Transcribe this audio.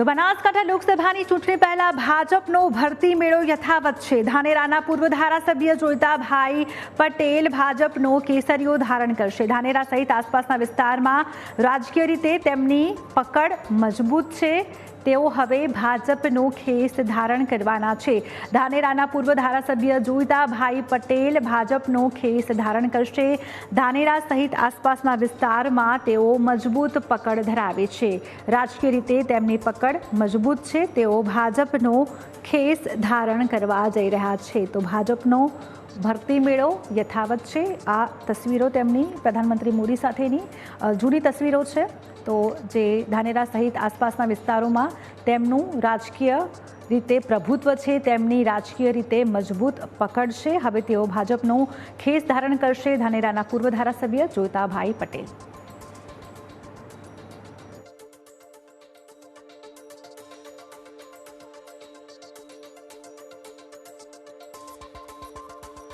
તો બનાસકાંઠા લોકસભાની ચૂંટણી પહેલા ભાજપનો ભરતી મેળો યથાવત છે. ધાનેરાના પૂર્વ ધારાસભ્ય જોઈતાભાઈ પટેલ ભાજપનો કેસરીઓ ધારણ કરશે. ધાનેરા સહિત આસપાસના વિસ્તારમાં રાજકીય રીતે તેમની પકડ મજબૂત છે. તેઓ હવે ભાજપનો ખેસ ધારણ કરવાના છે. ધાનેરાના પૂર્વ ધારાસભ્ય જોઈતાભાઈ પટેલ ભાજપનો ખેસ ધારણ કરશે. ધાનેરા સહિત આસપાસના વિસ્તારમાં તેઓ મજબૂત પકડ ધરાવે છે. રાજકીય રીતે તેમની પકડ મજબૂત છે. તેઓ ભાજપનો ખેસ ધારણ કરવા જઈ રહ્યા છે. તો ભાજપનો ભરતી મેળો યથાવત છે. આ તસવીરો તેમની પ્રધાનમંત્રી મોદી સાથેની જૂની તસવીરો છે. તો જે ધાનેરા સહિત આસપાસના વિસ્તારોમાં તેમનું રાજકીય રીતે પ્રભુત્વ છે, તેમની રાજકીય રીતે મજબૂત પકડ છે. હવે તેઓ ભાજપનું ખેસ ધારણ કરશે. ધાનેરાના પૂર્વ ધારાસભ્ય જોતાભાઈ પટેલ.